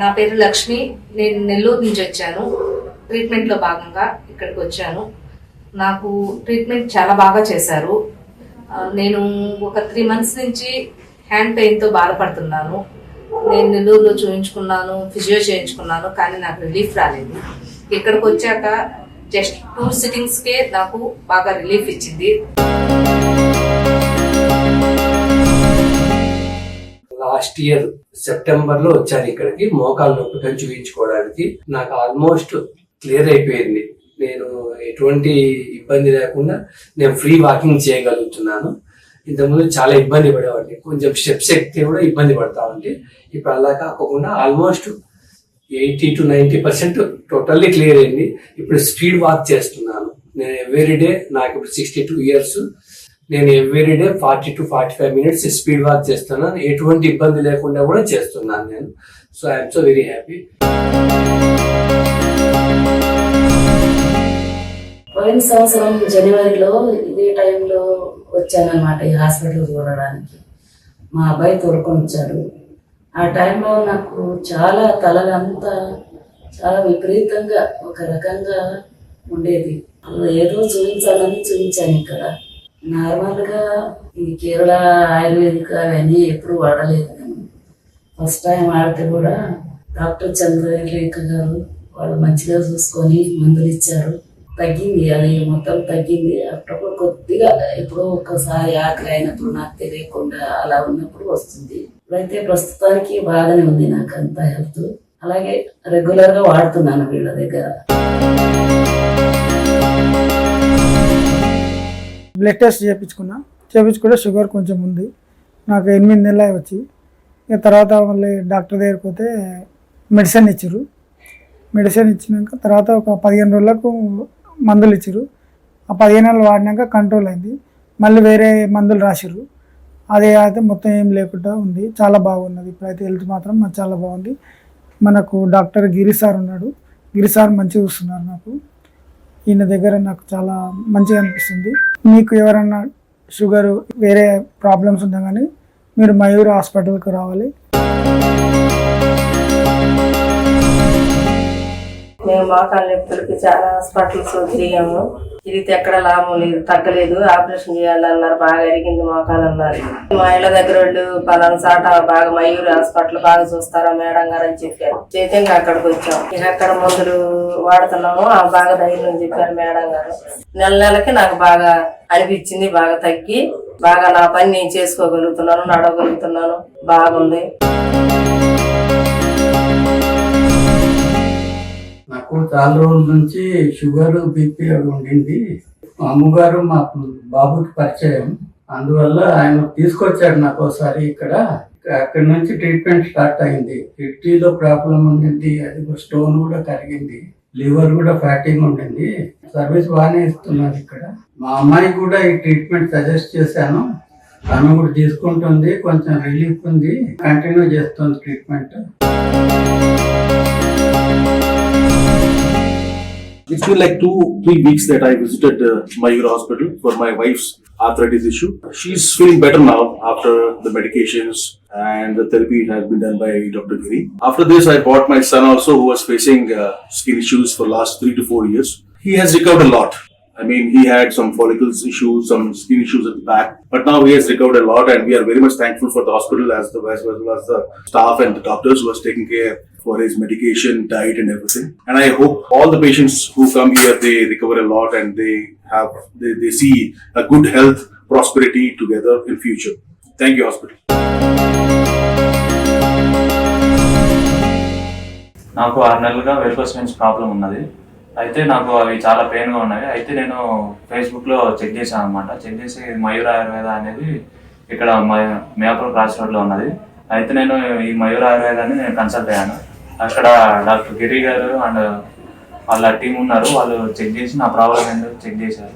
నా పేరు లక్ష్మి. నేను నెల్లూరు నుంచి వచ్చాను. ట్రీట్మెంట్లో భాగంగా ఇక్కడికి వచ్చాను. నాకు ట్రీట్మెంట్ చాలా బాగా చేశారు. నేను ఒక త్రీ మంత్స్ నుంచి హ్యాండ్ పెయిన్తో బాధపడుతున్నాను. నేను నెల్లూరులో చూయించుకున్నాను ఫిజియో చేయించుకున్నాను కానీ నాకు రిలీఫ్ రాలేదు. ఇక్కడికి వచ్చాక జస్ట్ టూ సిట్టింగ్స్కే నాకు బాగా రిలీఫ్ ఇచ్చింది. లాస్ట్ ఇయర్ సెప్టెంబర్లో వచ్చాను ఇక్కడికి. మోకాలు నొప్పిగా చూపించుకోవడానికి నాకు ఆల్మోస్ట్ క్లియర్ అయిపోయింది. నేను ఎటువంటి ఇబ్బంది లేకుండా నేను ఫ్రీ వాకింగ్ చేయగలుగుతున్నాను. ఇంతకుముందు చాలా ఇబ్బంది పడేవాడిని. కొంచెం స్టెప్స్ ఎక్కితే కూడా ఇబ్బంది పడతా ఉంటే ఇప్పుడు అలా కాకుండా almost eighty to ninety percent totally clear అయింది. ఇప్పుడు స్పీడ్ వాక్ చేస్తున్నాను. నేను ఎవ్రీ డే నాకు ఇప్పుడు సిక్స్టీ టూ ఇయర్స్ నేను every day forty to forty five minutes speed walk చేస్తున్నాను. ఎటువంటి ఇబ్బంది లేకుండా కూడా చేస్తున్నాను నేను. So I'm so very happy పోయిన సంవత్సరం జనవరిలో ఇదే టైంలో వచ్చానమాట ఈ హాస్పిటల్ చూడడానికి. మా అబ్బాయి తోడుకొని వచ్చాడు. ఆ టైంలో నాకు చాలా తలలంతా చాలా విపరీతంగా ఒక రకంగా ఉండేది. ఏదో చూపించాలని చూపించాను ఇక్కడ. నార్మల్గా ఈ కేరళ ఆయుర్వేదిక అవన్నీ ఎప్పుడు వాడలేదు నేను. ఫస్ట్ టైం వాడితే కూడా డాక్టర్ చంద్రలేఖ గారు వాళ్ళు మంచిగా చూసుకొని మందులు ఇచ్చారు. తగ్గింది అది మొత్తం తగ్గింది. అప్పుడప్పుడు కొద్దిగా ఎప్పుడో ఒక్కసారి ఆకలి అయినప్పుడు నాకు తెలియకుండా అలా ఉన్నప్పుడు వస్తుంది. ఇప్పుడైతే ప్రస్తుతానికి బాగానే ఉంది నాకు అంత హెల్త్. అలాగే రెగ్యులర్గా వాడుతున్నాను వీళ్ళ దగ్గర. బ్లడ్ టెస్ట్ చేయించుకున్నా చేయించుకుంటే షుగర్ కొంచెం ఉంది. నాకు ఎనిమిది నెలలు వచ్చి ఇక తర్వాత మళ్ళీ డాక్టర్ దగ్గరికి పోతే మెడిసిన్ ఇచ్చారు మెడిసిన్ ఇచ్చినాక తర్వాత ఒక పదిహేను రోజులకు మందులు ఇచ్చారు ఆ పదిహేను నెలలు వాడినాక కంట్రోల్ అయింది. మళ్ళీ వేరే మందులు రాసిరు అదే అయితే మొత్తం ఏం లేకుండా ఉంది. చాలా బాగున్నది. ఇప్పుడైతే హెల్త్ మాత్రం నాకు చాలా బాగుంది. మనకు డాక్టర్ గిరి సార్ ఉన్నాడు. గిరి సార్ మంచిగా చూస్తున్నారు నాకు. ఈయన దగ్గర నాకు చాలా మంచిగా అనిపిస్తుంది. మీకు ఎవరన్నా షుగరు వేరే ప్రాబ్లమ్స్ ఉన్నా కానీ మీరు మయూర్ హాస్పిటల్కి రావాలి. మేము మోకాళ్ళ నొప్పులకి చాలా హాస్పిటల్స్ తిరిగాము తిరిగితే ఎక్కడ లాభం లేదు తగ్గలేదు. ఆపరేషన్ చేయాలన్నారు బాగా ఎరిగింది మోకాలు అన్నారు. మా ఇళ్ళ దగ్గర వాళ్ళు పలానా చాట బాగా మయూరు హాస్పిటల్ బాగా చూస్తారా మేడం గారు అని చెప్పారు. చైతంగా అక్కడికి వచ్చాం. ఇక అక్కడ మందులు వాడుతున్నాము. ఆ బాగా ధైర్యం చెప్పారు మేడం గారు. నెల నెలకి నాకు బాగా అనిపించింది బాగా తగ్గి బాగా నా పని నేను చేసుకోగలుగుతున్నాను నడవగలుగుతున్నాను. బాగుంది. నాకు చాలా రోజుల నుంచి షుగర్ బీపీ అవి ఉండింది. మా అమ్మగారు మా బాబుకి పరిచయం. అందువల్ల ఆయన తీసుకొచ్చాడు నాకు ఒకసారి ఇక్కడ. అక్కడ నుంచి ట్రీట్మెంట్ స్టార్ట్ అయింది. కిడ్నీలో ప్రాబ్లం ఉండింది అది స్టోన్ కూడా కరిగింది లివర్ కూడా ఫ్యాటింగ్ ఉండింది. సర్వీస్ బాగానే ఇస్తున్నారు ఇక్కడ. మా అమ్మాయి కూడా ఈ ట్రీట్మెంట్ సజెస్ట్ చేశాను. ఆమె కూడా తీసుకుంటుంది కొంచెం రిలీఫ్ ఉంది. కంటిన్యూ చేస్తుంది treatment. Been like two, three weeks that I visited uh, Mayur Hospital for my wife's arthritis issue. She's feeling better now after the medications and the therapy has been done by Dr. Giri. After this, I bought my son also who was facing uh, skin issues for last three to four years. He has recovered a lot. I mean, he had some follicles issues, some skin issues at the back, but now he has recovered a lot, and we are very much thankful for the hospital as the as well as the staff and the doctors who has taken care for his medication, diet, and everything. And I hope all the patients who come here they recover a lot and they have they, they see a good health, prosperity together in future. Thank you, hospital. నాకు ఆరు నెలలుగా వెల్కోస్ pains problem ఉన్నది అయితే నాకు అవి చాలా పెయిన్గా ఉన్నాయి అయితే నేను ఫేస్బుక్లో చెక్ చేశాను అనమాట చెక్ చేసి మయూర ఆయుర్వేద అనేది ఇక్కడ మ- మేపూర్ క్రాస్ రోడ్లో ఉన్నది అయితే నేను ఈ మయూర ఆయుర్వేదాన్ని నేను కన్సల్ట్ అయ్యాను అక్కడ డాక్టర్ గిరి గారు అండ్ వాళ్ళ టీం ఉన్నారు. వాళ్ళు చెక్ చేసి నా ప్రాబ్లం ఏంటో చెక్ చేశారు.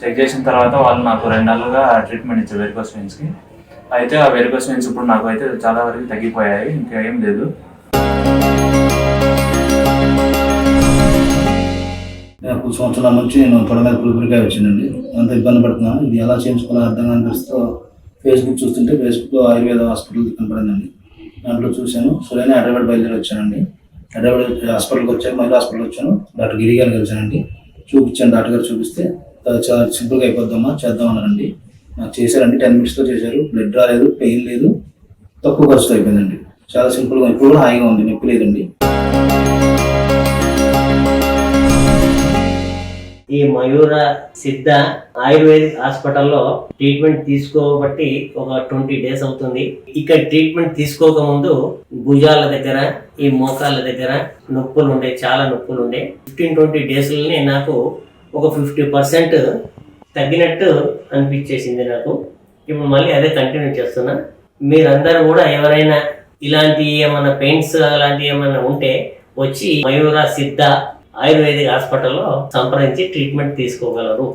చెక్ చేసిన తర్వాత వాళ్ళు నాకు రెండు నెలలుగా ట్రీట్మెంట్ ఇచ్చారు వెరికోస్ వెయిన్స్కి అయితే ఆ వెరికోస్ వెయిన్స్ ఇప్పుడు నాకు అయితే చాలా వరకు తగ్గిపోయాయి. ఇంకా ఏం లేదు. నాకు సంవత్సరాల నుంచి నేను తొడ మీద పులిపురికాయ వచ్చిందండి. అంత ఇబ్బంది పడుతున్నాను. ఇది ఎలా చేయించుకోవాలో అర్థం కాని పరిస్థితిలో ఫేస్బుక్ చూస్తుంటే ఫేస్బుక్లో ఆయుర్వేద హాస్పిటల్ కనపడిందండి. దాంట్లో చూశాను. సో నేను హైదరాబాద్ బయలుదేరి వచ్చానండి హైదరాబాద్ హాస్పిటల్కి వచ్చాను మళ్ళీ హాస్పిటల్కి వచ్చాను డాక్టర్ గిరి గారిని కలిసానండి చూపించాను డాక్టర్ గారు చూపిస్తే "చాలా చాలా సింపుల్గా అయిపోద్దమ్మా చేద్దాం అన్నారండి నాకు చేశారండి. టెన్ మినిట్స్లో చేశారు. బ్లడ్ రాలేదు పెయిన్ లేదు. తక్కువ ఖర్చుతో అయిపోయిందండి. చాలా సింపుల్గా ఇప్పుడు కూడా హాయిగా ఉంది నొప్పి లేదండి. ఈ మయూర సిద్ధ ఆయుర్వేదిక్ హాస్పిటల్లో ట్రీట్మెంట్ తీసుకోబట్టి ఒక ట్వంటీ డేస్ అవుతుంది. ఇక్కడ ట్రీట్మెంట్ తీసుకోక ముందు భుజాల దగ్గర ఈ మోకాళ్ళ దగ్గర నొప్పులు ఉండే చాలా నొప్పులు ఉండే ఫిఫ్టీన్ ట్వంటీ డేస్లోనే నాకు ఒక ఫిఫ్టీ పర్సెంట్ తగ్గినట్టు అనిపించేసింది నాకు. ఇప్పుడు మళ్ళీ అదే కంటిన్యూ చేస్తున్నా. మీరందరూ కూడా ఎవరైనా ఇలాంటి ఏమైనా పెయిన్స్ అలాంటివి ఏమైనా ఉంటే వచ్చి మయూర సిద్ధ ఆయుర్వేదిక్ హాస్పిటల్లో సంప్రదించి ట్రీట్మెంట్ తీసుకోగలరు.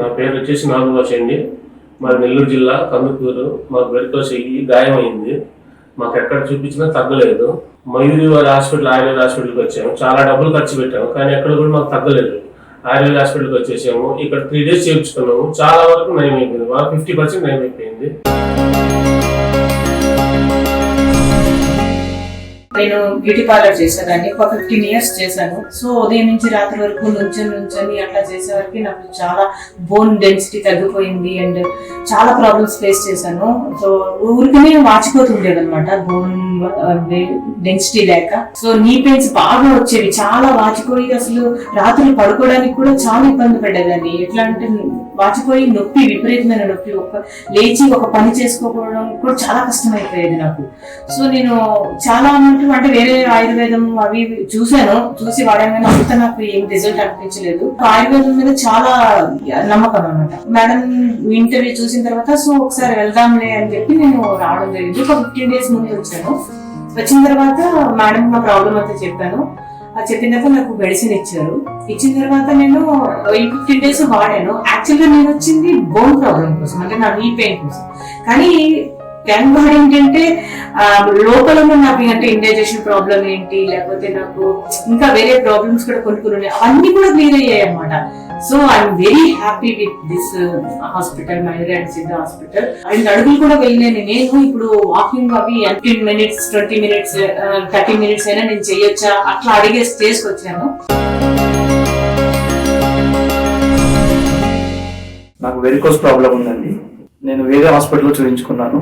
నా పేరు వచ్చేసి నాగభాష అండి మా నెల్లూరు జిల్లా కందుకూరు మాకు వెరికోస్ అయ్యి గాయం అయింది మాకు ఎక్కడ చూపించినా తగ్గలేదు. మయూరి వారి హాస్పిటల్ ఆయుర్వేద హాస్పిటల్కి వచ్చాము. చాలా డబ్బులు ఖర్చు పెట్టాము కానీ ఎక్కడ కూడా మాకు తగ్గలేదు. ఆయుర్వేద హాస్పిటల్కి వచ్చేసాము. ఇక్కడ త్రీ డేస్ చేర్చుకున్నాము చాలా వరకు నయం అయిపోయింది మాకు ఫిఫ్టీ పర్సెంట్ నయం అయిపోయింది నేను బ్యూటీ పార్లర్ చేసేదాన్ని. ఒక ఫిఫ్టీన్ ఇయర్స్ చేశాను. సో ఉదయం నుంచి రాత్రి వరకు నుంచొని నుంచొని అట్లా చేసే వరకు నాకు చాలా బోన్ డెన్సిటీ తగ్గిపోయింది అండ్ చాలా ప్రాబ్లమ్స్ ఫేస్ చేశాను. సో ఊరికనే వాచిపోతుండేది అనమాట బోన్ డెన్సిటీ లేక. సో నీ పెయిన్స్ బాగా వచ్చేవి. చాలా వాచిపోయి అసలు రాత్రులు పడుకోవడానికి కూడా చాలా ఇబ్బంది పడేదాన్ని. ఎట్లా అంటే వాచిపోయి నొప్పి విపరీతమైన నొప్పి ఒక లేచి ఒక పని చేసుకోవడం కూడా చాలా కష్టమైపోయేది నాకు. సో నేను చాలా అన్నట్టు అంటే వేరే ఆయుర్వేదం అవి చూశాను చూసి వాడేమైనా అంత నాకు ఏం రిజల్ట్ అనిపించలేదు. ఆయుర్వేదం మీద చాలా నమ్మకం అన్నమాట. మేడం ఇంటర్వ్యూ చూసిన తర్వాత సో ఒకసారి వెళ్దాంలే అని చెప్పి నేను రావడం జరిగింది. ఒక ఫిఫ్టీన్ డేస్ ముందు వచ్చాను. వచ్చిన తర్వాత మేడం నా ప్రాబ్లం అంతా చెప్పాను. ఆ చెప్పినప్పుడు నాకు మెడిసిన్ ఇచ్చారు. ఇచ్చిన తర్వాత నేను ఈ ఫిఫ్టీన్ డేస్ వాడాను. యాక్చువల్గా నేను వచ్చింది బోన్ ప్రాబ్లం కోసం అంటే నా నీ పెయిన్ కోసం. కానీ థ్యాంక్ బాడీ ఏంటంటే లోపల నాకు అంటే ఇండైజెషన్ ప్రాబ్లం ఏంటి లేకపోతే నాకు ఇంకా వేరే ప్రాబ్లమ్స్ కూడా కొన్ని కొన్ని ఉన్నాయి అవన్నీ కూడా క్లియర్ అయ్యాయి అన్నమాట. So I'm very happy with this hospital మైర్ and Siddha hospital and అడుగులు కూడా వెళ్ళినాను నేను ఇప్పుడు వాకింగ్ అవి fifteen minutes twenty minutes thirty minutes అయినా నేను చేయొచ్చా? అట్లా అడిగే స్టేజ్కి వచ్చాను. నాకు వెరికోస్ ప్రాబ్లం ఉందండి. నేను వేరే హాస్పిటల్లో చూపించుకున్నాను.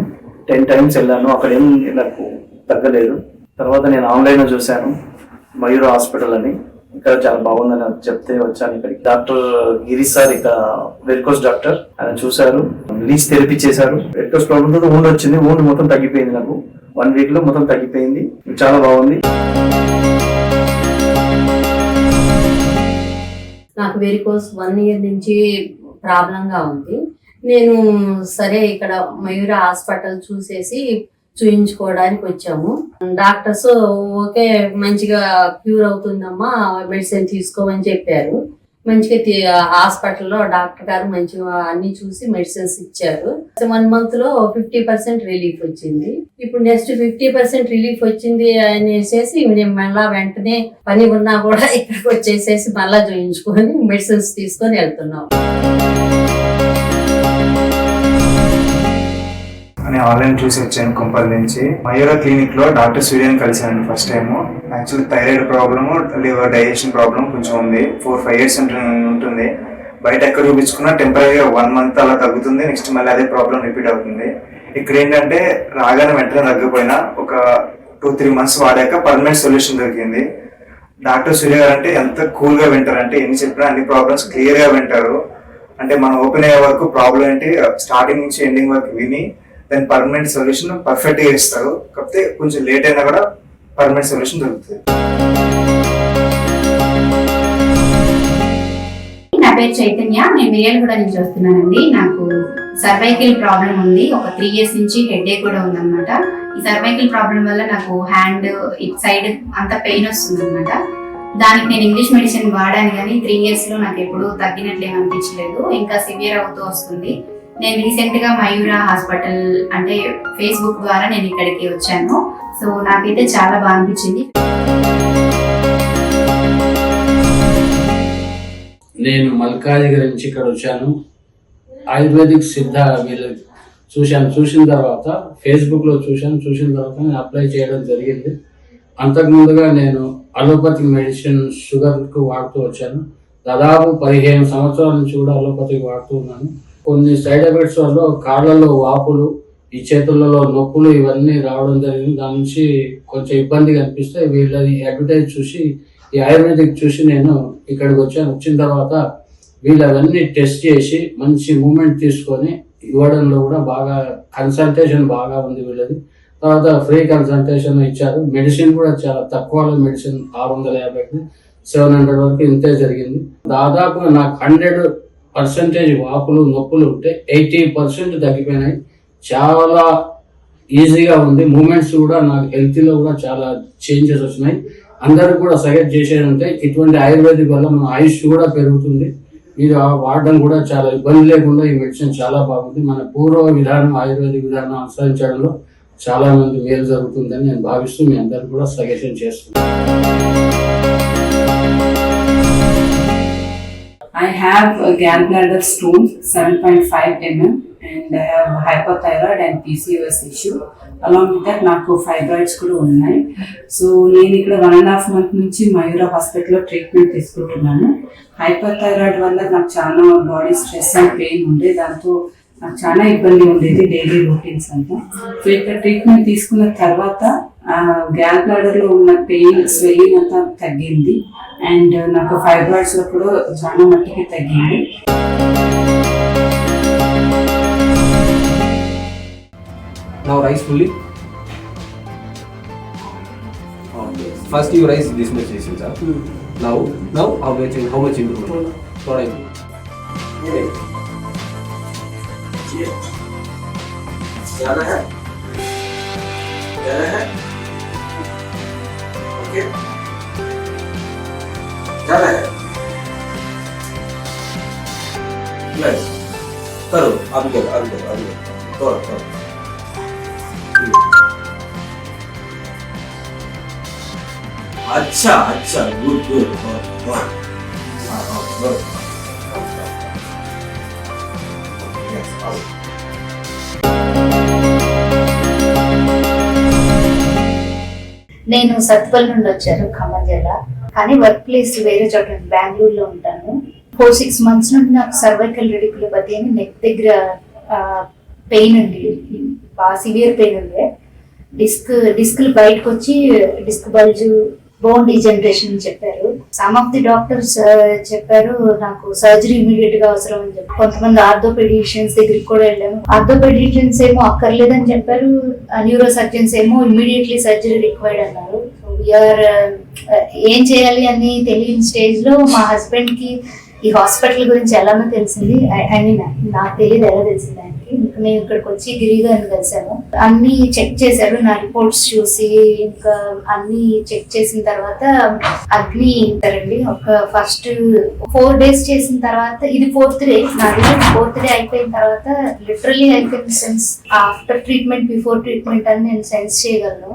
టెన్ టైమ్స్ వెళ్ళాను. అక్కడ ఏం నాకు తగ్గలేదు. తర్వాత నేను ఆన్లైన్లో చూశాను మయూర్ హాస్పిటల్ అని. ఇక్కడ చాలా బాగుందని నాకు చెప్తే వచ్చాను ఇక్కడికి. డాక్టర్ గిరి సార్ ఇక్కడ వెరికోస్ డాక్టర్ ఆయన చూశారు లీజ్ థెరపీ చేశారు. వెరికోస్ ప్రాబ్లమ్తో ఊండ్ వచ్చింది ఊండ్ మొత్తం తగ్గిపోయింది నాకు. వన్ వీక్లో మొత్తం తగ్గిపోయింది. చాలా బాగుంది. నాకు వెరికోస్ వన్ ఇయర్ నుంచి ప్రాబ్లంగా ఉంది. నేను సరే ఇక్కడ మయూర హాస్పిటల్ చూసేసి చూయించుకోవడానికి వచ్చాము. డాక్టర్స్ ఓకే మంచిగా క్యూర్ అవుతుందమ్మా మెడిసిన్ తీసుకోమని చెప్పారు. మంచిగా హాస్పిటల్లో డాక్టర్ గారు మంచిగా అన్ని చూసి మెడిసిన్స్ ఇచ్చారు. వన్ మంత్లో ఫిఫ్టీ పర్సెంట్ రిలీఫ్ వచ్చింది. ఇప్పుడు నెక్స్ట్ ఫిఫ్టీ పర్సెంట్ రిలీఫ్ వచ్చింది అనేసి నేను మళ్ళా వెంటనే పని ఉన్నా కూడా ఇక్కడికి వచ్చేసేసి మళ్ళా చూయించుకొని మెడిసిన్స్ తీసుకొని వెళ్తున్నాం. అని ఆన్లైన్ చూసి వచ్చాను కొంపల్ నుంచి. మయూరా క్లినిక్లో డాక్టర్ సూర్యని కలిసాను first time actually thyroid problem liver digestion problem కొంచెం ఉంది. ఫోర్ ఫైవ్ ఇయర్స్ ఉంటుంది. బయట ఎక్కడ చూపించుకున్నా టెంపరీగా వన్ మంత్ అలా తగ్గుతుంది. నెక్స్ట్ మళ్ళీ అదే ప్రాబ్లం రిపీట్ అవుతుంది. ఇక్కడ ఏంటంటే రాగానే వెంటనే తగ్గిపోయినా ఒక టూ త్రీ మంత్స్ వాడాక పర్మనెంట్ సొల్యూషన్ దొరికింది. డాక్టర్ సూర్య గారు అంటే ఎంత కూల్గా వింటారు అంటే ఎన్ని చెప్పినా అన్ని ప్రాబ్లమ్స్ క్లియర్గా వింటారు. అంటే మనం ఓపెన్ అయ్యే వరకు ప్రాబ్లం ఏంటి? స్టార్టింగ్ నుంచి ఎండింగ్ వరకు విని దాని పర్మనెంట్ సొల్యూషన్ పర్ఫెక్ట్గా ఇస్తారు కాకపోతే కొంచెం లేట్ అయినా కూడా పర్మనెంట్ సొల్యూషన్ దొరుకుతుంది. నా పేరు చైతన్య నేను మిర్యాలగూడ నుంచి వస్తున్నానండి. నాకు సర్వైకల్ ప్రాబ్లం ఉంది. ఒక త్రీ ఇయర్స్ నుంచి హెడేక్ కూడా ఉందన్నమాట. ఈ సర్వైకల్ ప్రాబ్లం వల్ల నాకు హ్యాండ్ ఇట్ సైడ్ అంత పెయిన్ వస్తుంది అనమాట దానికి నేను ఇంగ్లీష్ మెడిసిన్ వాడాను కానీ త్రీ ఇయర్స్లో నాకు ఎప్పుడు తగ్గినట్లు ఏం అనిపించలేదు. ఇంకా సివియర్ అవుతూ వస్తుంది. నేను రీసెంట్గా మయూరా హాస్పిటల్ అంటే ఫేస్బుక్ ద్వారా నేను ఇక్కడికి వచ్చాను. సో నాకైతే చాలా బాగా అనిపించింది. నేను మల్కాజిగిరి నుంచి ఇక్కడ వచ్చాను. ఆయుర్వేదిక్ సిద్ధ వీళ్ళు చూశాను. చూసిన తర్వాత ఫేస్బుక్లో చూశాను. చూసిన తర్వాత నేను అప్లై చేయడం జరిగింది. అంతకుముందుగా నేను అలోపతిక్ మెడిసిన్ షుగర్కు వాడుతూ వచ్చాను. దాదాపు పదిహేను సంవత్సరాల నుంచి కూడా అలోపతిక్ వాడుతూ ఉన్నాను. కొన్ని సైడ్ ఎఫెక్ట్స్ వల్ల కాళ్ళలో వాపులు ఈ చేతులలో నొప్పులు ఇవన్నీ రావడం జరిగింది. దాని నుంచి కొంచెం ఇబ్బందిగా అనిపిస్తే వీళ్ళది అడ్వర్టైజ్ చూసి ఈ ఆయుర్వేదిక్ చూసి నేను ఇక్కడికి వచ్చాను. వచ్చిన తర్వాత వీళ్ళు అవన్నీ టెస్ట్ చేసి మంచి మూమెంట్ తీసుకొని ఇవ్వడంలో కూడా బాగా కన్సల్టేషన్ బాగా ఉంది వీళ్ళది. తర్వాత ఫ్రీ కన్సల్టేషన్ ఇచ్చారు. మెడిసిన్ కూడా చాలా తక్కువలో మెడిసిన్ ఆరు వందల యాభై సెవెన్ హండ్రెడ్ వరకు ఇంతే జరిగింది. దాదాపు నాకు హండ్రెడ్ పర్సెంటేజ్ వాపులు నొప్పులు ఉంటే ఎయిటీ పర్సెంట్ తగ్గిపోయినాయి. చాలా ఈజీగా ఉంది. మూమెంట్స్ కూడా నాకు హెల్త్లో కూడా చాలా చేంజెస్ వచ్చినాయి. అందరూ కూడా సజెస్ట్ చేసేదంటే ఇటువంటి ఆయుర్వేదిక్ వల్ల మన ఆయుష్ కూడా పెరుగుతుంది. మీరు వాడడం కూడా చాలా ఇబ్బంది లేకుండా ఈ మెడిసిన్ చాలా బాగుంది. మన పూర్వ విధానం ఆయుర్వేదిక్ విధానం అనుసరించడంలో చాలా మంది మేలు జరుగుతుందని నేను భావిస్తూ మీ అందరూ కూడా సజెషన్ చేస్తున్నాను. I have a gallbladder stone, 7.5 mm, and I have hypothyroid and PCOS issue. Along with that నాకు ఫైబ్రాయిడ్స్ కూడా ఉన్నాయి. సో నేను ఇక్కడ వన్ అండ్ హాఫ్ మంత్ నుంచి మయూర హాస్పిటల్లో ట్రీట్మెంట్ తీసుకుంటున్నాను. హైపర్ థైరాయిడ్ వల్ల నాకు చాలా బాడీ స్ట్రెస్ అండ్ పెయిన్ ఉండే. దాంతో నాకు చాలా ఇబ్బంది ఉండేది డైలీ రొటీన్స్ అంతా. సో ఇక్కడ ట్రీట్మెంట్ తీసుకున్న తర్వాత గ్యాల్ బ్లాడర్లో ఉన్న పెయిన్ స్వెల్లింగ్ అంతా తగ్గింది. అండ్ నాకు ఫైబ్రాయిడ్స్ లో కూడా చాలా మట్టికి తగ్గింది Now rise fully. First you rise this much distance. Huh? Now, now how much? How much improvement? Thought I. जाना है जाना है ओके जाना है यस करो अभी करो अभी करो अभी करो करो करो अच्छा अच्छा good good good good Yes, out. నేను సత్పల్ నుండి వచ్చాను ఖమ్మం జిల్లా కానీ వర్క్ ప్లేస్ వేరే చోట బెంగళూరులో ఉంటాను. ఫోర్ సిక్స్ మంత్స్ నుండి నాకు సర్వైకల్ రెడికులోపతి అని నెక్ దగ్గర పెయిన్ ఉంది. బాగా సివియర్ పెయిన్ ఉంది. డిస్క్ డిస్క్లు బయటకు వచ్చి డిస్క్ బల్జు బోన్ డీజనరేషన్ అని చెప్పారు. సమ్ ఆఫ్ ది డాక్టర్స్ చెప్పారు నాకు సర్జరీ ఇమీడియట్గా అవసరం అని చెప్పి. కొంతమంది ఆర్థోపెడిషియన్స్ దగ్గరికి కూడా వెళ్ళాము ఆర్థోపెడిషియన్స్ ఏమో అక్కర్లేదని చెప్పారు. న్యూరో సర్జన్స్ ఏమో ఇమీడియట్లీ సర్జరీ రిక్వైర్డ్ అన్నారు. యువర్ uh, ఏం చేయాలి అని తెలియని స్టేజ్లో మా హస్బెండ్కి ఈ హాస్పిటల్ గురించి ఎలానో తెలిసింది. ఐ మీన్ నాకు తెలియదు ఎలా తెలిసింది ఆయనకి. నేను ఇక్కడికి వచ్చి గిరి గారిని కలిసాను అన్ని చెక్ చేశారు నా రిపోర్ట్స్ చూసి ఇంకా అన్ని చెక్ చేసిన తర్వాత అగ్ని ఇస్తారండి ఒక ఫస్ట్ ఫోర్ డేస్ చేసిన తర్వాత ఇది ఫోర్త్ డే నాది ఫోర్త్ డే అయిపోయిన తర్వాత literally I can sense after treatment before treatment అని నేను సెన్స్ చేయగలను.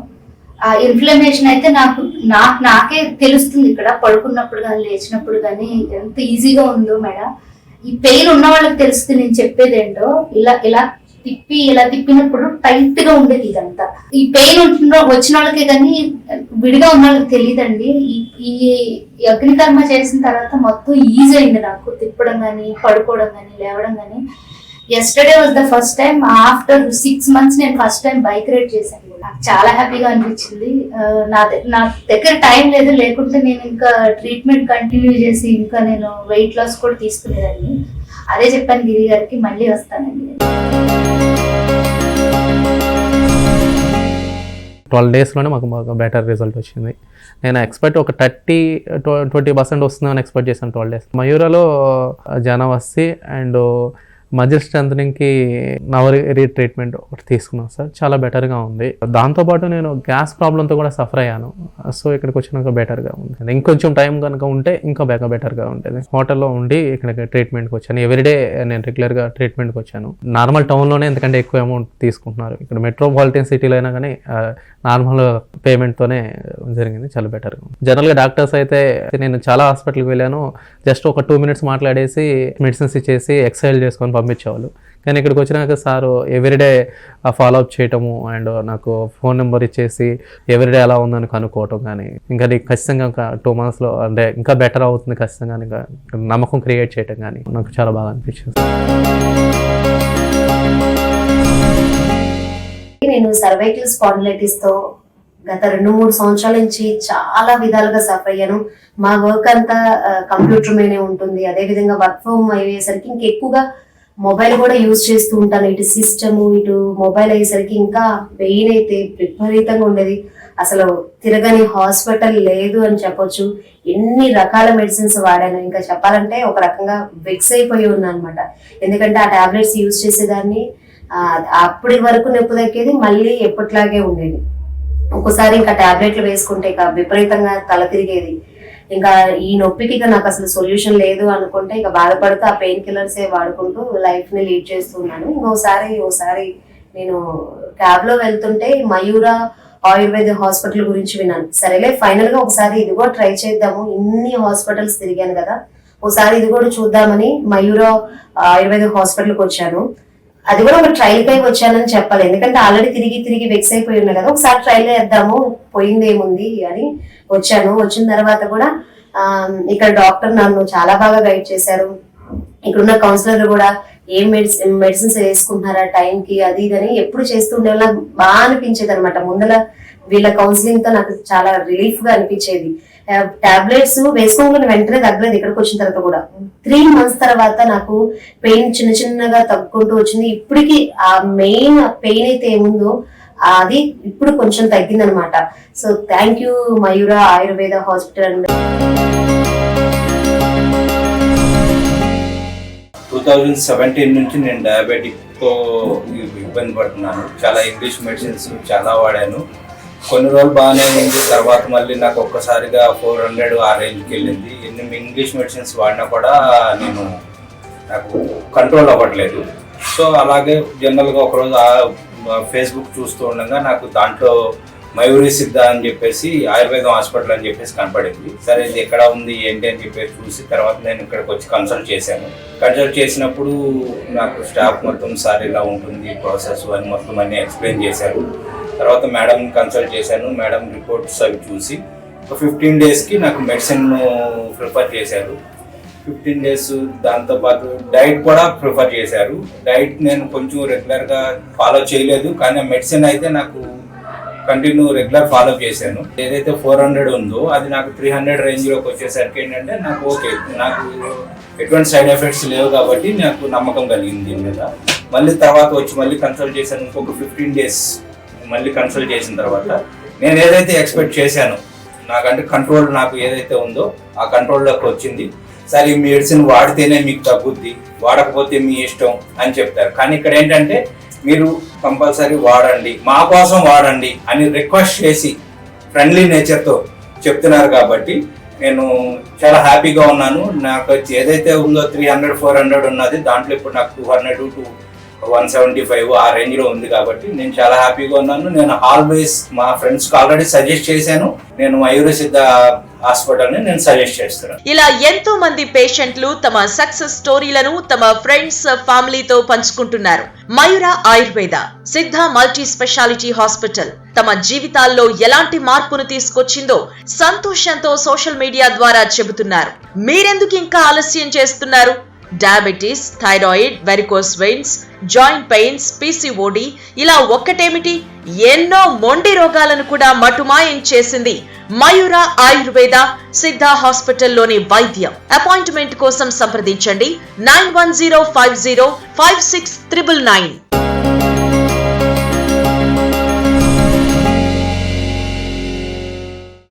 ఆ ఇన్ఫ్లమేషన్ అయితే నాకు నాకు నాకే తెలుస్తుంది ఇక్కడ. పడుకున్నప్పుడు కానీ లేచినప్పుడు కానీ ఎంత ఈజీగా ఉందో మేడం. ఈ పెయిన్ ఉన్న వాళ్ళకి తెలుస్తుంది నేను చెప్పేది ఏంటో ఇలా ఇలా తిప్పి ఇలా తిప్పినప్పుడు టైట్గా ఉండేది ఇదంతా. ఈ పెయిన్ ఉంటున్న వచ్చిన వాళ్ళకే కానీ విడిగా ఉన్న వాళ్ళకి తెలియదండి ఈ ఈ అగ్నికర్మ చేసిన తర్వాత మొత్తం ఈజీ అయింది నాకు. తిప్పడం కానీ పడుకోవడం కానీ లేవడం కానీ yesterday was the first time after six months నేను ఫస్ట్ టైం బైక్ రైడ్ చేశాను. నాకు చాలా హ్యాపీగా అనిపించింది. నా నా దగ్గర టైం లేదు. లేకుంటే నేను ఇంకా ట్రీట్మెంట్ కంటిన్యూ చేసి ఇంకా నేను వెయిట్ లాస్ కూడా తీసుకునేదాన్ని. అదే చెప్పాను గిరి గారికి మళ్ళీ వస్తానండి. ట్వెల్వ్ డేస్లోనే మాకు బాగా బెటర్ రిజల్ట్ వచ్చింది. నేను ఎక్స్పెక్ట్ ఒక థర్టీ ట్వంటీ పర్సెంట్ వస్తుందని ఎక్స్పెక్ట్ చేశాను ట్వెల్వ్ డేస్ మయూరాలో వస్తే అండ్ మజిల్ స్ట్రెంథనింగ్కి నవరి ట్రీట్మెంట్ ఒకటి తీసుకున్నాను సార్. చాలా బెటర్గా ఉంది. దాంతోపాటు నేను గ్యాస్ ప్రాబ్లంతో కూడా సఫర్ అయ్యాను. సో ఇక్కడికి వచ్చినాక బెటర్గా ఉంది. ఇంకొంచెం టైం కనుక ఉంటే ఇంకా బాగా బెటర్గా ఉంటుంది హోటల్లో ఉండి ఇక్కడికి ట్రీట్మెంట్కి వచ్చాను. ఎవ్రీడే నేను రెగ్యులర్గా ట్రీట్మెంట్కి వచ్చాను. నార్మల్ టౌన్లోనే ఎందుకంటే ఎక్కువ అమౌంట్ తీసుకుంటున్నారు. ఇక్కడ మెట్రోపాలిటన్ సిటీలో అయినా కానీ నార్మల్ పేమెంట్తోనే జరిగింది. చాలా బెటర్గా జనరల్గా డాక్టర్స్ అయితే నేను చాలా హాస్పిటల్కి వెళ్ళాను. జస్ట్ ఒక టూ మినిట్స్ మాట్లాడేసి మెడిసిన్స్ ఇచ్చేసి ఎక్సైల్ చేసుకొని పంపించేవాళ్ళు. కానీ ఇక్కడికి వచ్చినాక సారు ఎవ్రీడే ఫాలో అప్ చేయటము అండ్ నాకు ఫోన్ నెంబర్ ఇచ్చేసి ఎవ్రీడే ఎలా ఉందని కనుక్కోవటం కానీ ఇంకా నీకు ఖచ్చితంగా ఇంకా టూ మంత్స్లో అంటే ఇంకా బెటర్ అవుతుంది ఖచ్చితంగా ఇంకా నమ్మకం క్రియేట్ చేయటం కానీ నాకు చాలా బాగా అనిపించింది. నేను సర్వైకల్ స్పాండిలైటిస్తో గత రెండు మూడు సంవత్సరాల నుంచి చాలా విధాలుగా సఫర్ అయ్యాను. మా వర్క్ అంతా కంప్యూటర్ మీదనే ఉంటుంది. అదే విధంగా వర్క్ ఫ్రమ్ అయ్యేసరికి ఇంకెక్కువగా మొబైల్ కూడా యూజ్ చేస్తూ ఉంటాను ఇటు సిస్టమ్ ఇటు మొబైల్ అయ్యేసరికి ఇంకా పెయిన్ అయితే విపరీతంగా ఉండేది. అసలు తిరగని హాస్పిటల్ లేదు అని చెప్పొచ్చు. ఎన్ని రకాల మెడిసిన్స్ వాడాను. ఇంకా చెప్పాలంటే ఒక రకంగా వెక్స్ అయిపోయి ఉన్నా అనమాట ఎందుకంటే ఆ టాబ్లెట్స్ యూజ్ చేసేదాన్ని. అప్పటి వరకు నొప్పి దక్కేది మళ్ళీ ఎప్పట్లాగే ఉండేది. ఒక్కసారి ఇంకా టాబ్లెట్లు వేసుకుంటే ఇక విపరీతంగా తల తిరిగేది. ఇంకా ఈ నొప్పికి ఇక నాకు అసలు సొల్యూషన్ లేదు అనుకుంటే ఇక బాధపడుతూ ఆ పెయిన్ కిల్లర్సే వాడుకుంటూ లైఫ్ని లీడ్ చేస్తున్నాను. ఇంకోసారి ఓసారి నేను క్యాబ్లో వెళ్తుంటే మయూరా ఆయుర్వేద హాస్పిటల్ గురించి విన్నాను. సరేలే ఫైనల్గా ఒకసారి ఇది కూడా ట్రై చేద్దాము. ఇన్ని హాస్పిటల్స్ తిరిగాను కదా. ఒకసారి ఇది కూడా చూద్దామని మయూరా ఆయుర్వేద హాస్పిటల్కి వచ్చాను. అది కూడా ఒక ట్రైల్ పై వచ్చానని చెప్పాలి. ఎందుకంటే ఆల్రెడీ తిరిగి తిరిగి వెక్స్ అయిపోయి ఉన్నా కదా. ఒకసారి ట్రైల్ వేద్దాము పోయిందేముంది అని వచ్చాను. వచ్చిన తర్వాత కూడా ఇక్కడ డాక్టర్ నన్ను చాలా బాగా గైడ్ చేశారు. ఇక్కడున్న కౌన్సిలర్ కూడా ఏం మెడిసిన్ మెడిసిన్స్ వేసుకుంటున్నారా టైంకి అది ఇది అని ఎప్పుడు చేస్తుండే నాకు బాగా అనిపించేది అనమాట ముందల వీళ్ళ కౌన్సిలింగ్తో నాకు చాలా రిలీఫ్గా అనిపించేది. టాబ్లెట్స్ వేసుకోకుండా వెంటనే తగ్గలేదు ఇక్కడికి వచ్చిన తర్వాత కూడా. త్రీ మంత్స్ తర్వాత నాకు పెయిన్ చిన్న చిన్నగా తగ్గుకుంటూ వచ్చింది. ఇప్పటికీ ఆ మెయిన్ పెయిన్ అయితే ఏముందో అది ఇప్పుడు కొంచెం తగ్గిందనమాట. So thank you Mayura Ayurveda hospital and two thousand seventeen నుంచి నేను డయాబెటిక్తో ఇబ్బంది పడుతున్నాను. చాలా ఇంగ్లీష్ మెడిసిన్స్ చాలా వాడాను. కొన్ని రోజులు బాగానే ఉంది. తర్వాత మళ్ళీ నాకు ఒక్కసారిగా ఫోర్ హండ్రెడ్ ఆ రేంజ్కి వెళ్ళింది. ఎన్ని ఇంగ్లీష్ మెడిసిన్స్ వాడినా కూడా నేను నాకు కంట్రోల్ అవ్వట్లేదు. సో అలాగే జనరల్గా ఒకరోజు ఫేస్బుక్ చూస్తూ ఉండగా నాకు దాంట్లో మయూరి సిద్ధ అని చెప్పేసి ఆయుర్వేదం హాస్పిటల్ అని చెప్పేసి కనపడింది. సరే ఇది ఎక్కడ ఉంది ఏంటి అని చెప్పేసి చూసి తర్వాత నేను ఇక్కడికి వచ్చి కన్సల్ట్ చేశాను. కన్సల్ట్ చేసినప్పుడు నాకు స్టాఫ్ మొత్తం సార్ ఇలా ఉంటుంది ప్రాసెస్ అని మొత్తం అన్ని ఎక్స్ప్లెయిన్ చేశారు. తర్వాత మేడం కన్సల్ట్ చేశాను. మేడం రిపోర్ట్స్ అవి చూసి ఒక ఫిఫ్టీన్ డేస్కి నాకు మెడిసిన్ ప్రిఫర్ చేశారు. ఫిఫ్టీన్ డేస్ దాంతోపాటు డైట్ కూడా ప్రిఫర్ చేశారు. డైట్ నేను కొంచెం రెగ్యులర్గా ఫాలో చేయలేదు. కానీ మెడిసిన్ అయితే నాకు కంటిన్యూ రెగ్యులర్ ఫాలో చేశాను. ఏదైతే ఫోర్ హండ్రెడ్ ఉందో అది నాకు త్రీ హండ్రెడ్ రేంజ్లోకి వచ్చేసరికి ఏంటంటే నాకు ఓకే నాకు ఎటువంటి సైడ్ ఎఫెక్ట్స్ లేవు కాబట్టి నాకు నమ్మకం కలిగింది దీని మీద. మళ్ళీ తర్వాత వచ్చి మళ్ళీ కన్సల్ట్ చేశాను ఇంకొక ఫిఫ్టీన్ డేస్ మళ్ళీ కన్సల్ట్ చేసిన తర్వాత నేను ఏదైతే ఎక్స్పెక్ట్ చేశాను నాకంటే కంట్రోల్ నాకు ఏదైతే ఉందో ఆ కంట్రోల్లోకి వచ్చింది. సరే ఈ మెడిసిన్ వాడితేనే మీకు తగ్గుద్ది వాడకపోతే మీ ఇష్టం అని చెప్తారు. కానీ ఇక్కడ ఏంటంటే మీరు కంపల్సరీ వాడండి మా కోసం వాడండి అని రిక్వెస్ట్ చేసి ఫ్రెండ్లీ నేచర్తో చెప్తున్నారు కాబట్టి నేను చాలా హ్యాపీగా ఉన్నాను. నాకు వచ్చి ఏదైతే ఉందో త్రీ హండ్రెడ్ ఫోర్ హండ్రెడ్ ఉన్నది దాంట్లో ఇప్పుడు నాకు two hundred two one seventy five ఆ రేంజ్లో ఉంది కాబట్టి నేను చాలా హ్యాపీగా ఉన్నాను. నేను ఆల్వేస్ మా ఫ్రెండ్స్కి ఆల్రెడీ సజెస్ట్ చేశాను. నేను మయూర సిద్ధ హాస్పిటల్ని నేను సజెస్ట్ చేస్తున్నాను. ఇలా ఎంతో మంది పేషెంట్లు తమ సక్సెస్ స్టోరీలను తమ ఫ్రెండ్స్ ఫ్యామిలీతో పంచుకుంటున్నారు. మయూర ఆయుర్వేద సిద్ధ మల్టీ స్పెషాలిటీ హాస్పిటల్ తమ జీవితాల్లో ఎలాంటి మార్పును తీసుకొచ్చిందో సంతోషంతో సోషల్ మీడియా ద్వారా చెబుతున్నారు. మీరెందుకు ఇంకా ఆలస్యం చేస్తున్నారు? Diabetes thyroid varicose veins joint pains PCOD ఇలా ఒక్కటేమిటి? ఎన్నో మొండి రోగాలను కూడా మటుమాయం చేసింది మయూర ఆయుర్వేద సిద్ధ హాస్పిటల్లోని వైద్యం. అపాయింట్మెంట్ కోసం సంప్రదించండి. Nine one zero five zero five six triple nine.